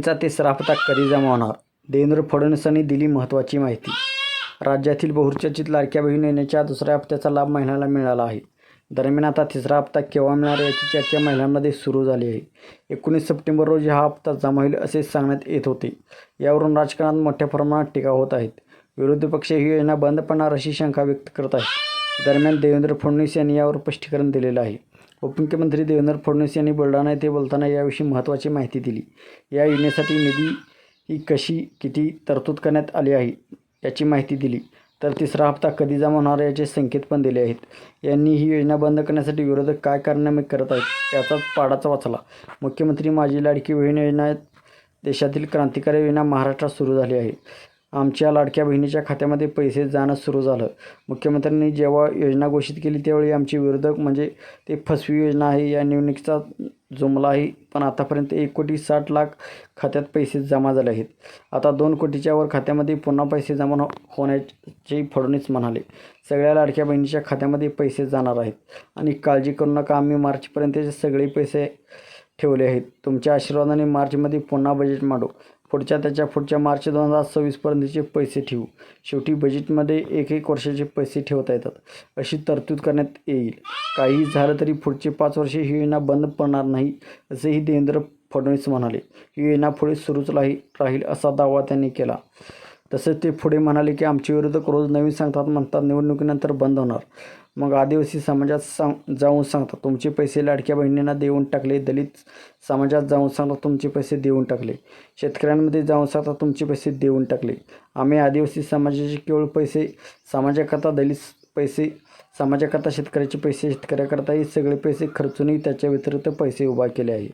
चा तिसरा हप्ता कधी जमा होणार? देवेंद्र फडणवीसांनी दिली महत्त्वाची माहिती. राज्यातील बहुचर्चित लाडक्या बहीण येण्याच्या दुसऱ्या हप्त्याचा लाभ महिन्याला मिळाला आहे. दरम्यान आता तिसरा हप्ता केव्हा मिळणार याची चर्चा महिलांमध्ये सुरू झाली आहे. एकोणीस सप्टेंबर रोजी हा हप्ता जमा होईल असे सांगण्यात येत होते. यावरून राजकारणात मोठ्या प्रमाणात टीका होत आहेत. विरोधी पक्ष ही योजना बंद पडणार अशी शंका व्यक्त करत आहेत. दरम्यान देवेंद्र फडणवीस यांनी यावर स्पष्टीकरण दिलेलं आहे. उपमुख्यमंत्री देवेंद्र फडणवीस यांनी बुलढाणा येथे बोलताना याविषयी महत्त्वाची माहिती दिली. या योजनेसाठी निधी ही कशी किती तरतूद करण्यात आली आहे याची माहिती दिली. तर तिसरा हप्ता कधी जमा होणार याचे संकेत पण दिले आहेत. यांनी ही योजना बंद करण्यासाठी विरोधक काय कारनामे करत आहेत याचाच पाडाचा वाचला. मुख्यमंत्री माझी लाडकी बहीण योजना देशातील क्रांतिकारी योजना महाराष्ट्रात सुरू झाली आहे. आमच्या लाडक्या बहिणीच्या खात्यामध्ये पैसे जाणं सुरू झालं. मुख्यमंत्र्यांनी जेव्हा योजना घोषित केली त्यावेळी आमचे विरोधक म्हणजे ते फसवी योजना आहे या निवडणुकीचा जुमला आहे पण आतापर्यंत एक कोटी साठ लाख खात्यात पैसे जमा झाले आहेत. आता दोन कोटीच्या वर खात्यामध्ये पुन्हा पैसे जमा हो- होण्याचे फडणवीस म्हणाले सगळ्या लाडक्या बहिणीच्या खात्यामध्ये पैसे जाणार आहेत आणि काळजी करू नका आम्ही मार्चपर्यंतचे सगळे पैसे ठेवले आहेत. तुमच्या आशीर्वादाने मार्चमध्ये पुन्हा बजेट मांडू. पुढच्या त्याच्या पुढच्या मार्च दोन हजार सव्वीसपर्यंतचे पैसे ठेवू. शेवटी बजेटमध्ये एक एक वर्षाचे पैसे ठेवता येतात. अशी तरतूद करण्यात येईल. काही झालं तरी पुढचे पाच वर्षे ही योजना बंद पडणार नाही असेही देवेंद्र फडणवीस म्हणाले. ही योजना पुढे सुरूच राही राहील असा दावा त्यांनी केला. तसेच ते पुढे म्हणाले की आमचे विरोधक रोज नवीन सांगतात म्हणतात निवडणुकीनंतर बंद होणार. मग आदिवासी समाजात सांग जाऊन सांगतात तुमचे पैसे लाडक्या बहिणींना देऊन टाकले दलित समाजात जाऊन सांगतात तुमचे पैसे देऊन टाकले. शेतकऱ्यांमध्ये जाऊन सांगतात तुमचे पैसे देऊन टाकले. आम्ही आदिवासी समाजाचे केवळ पैसे समाजाकरता दलित पैसे समाजाकरता शेतकऱ्याचे पैसे शेतकऱ्याकरता हे सगळे पैसे खर्चूनही त्याच्या व्यतिरिक्त पैसे उभा केले आहे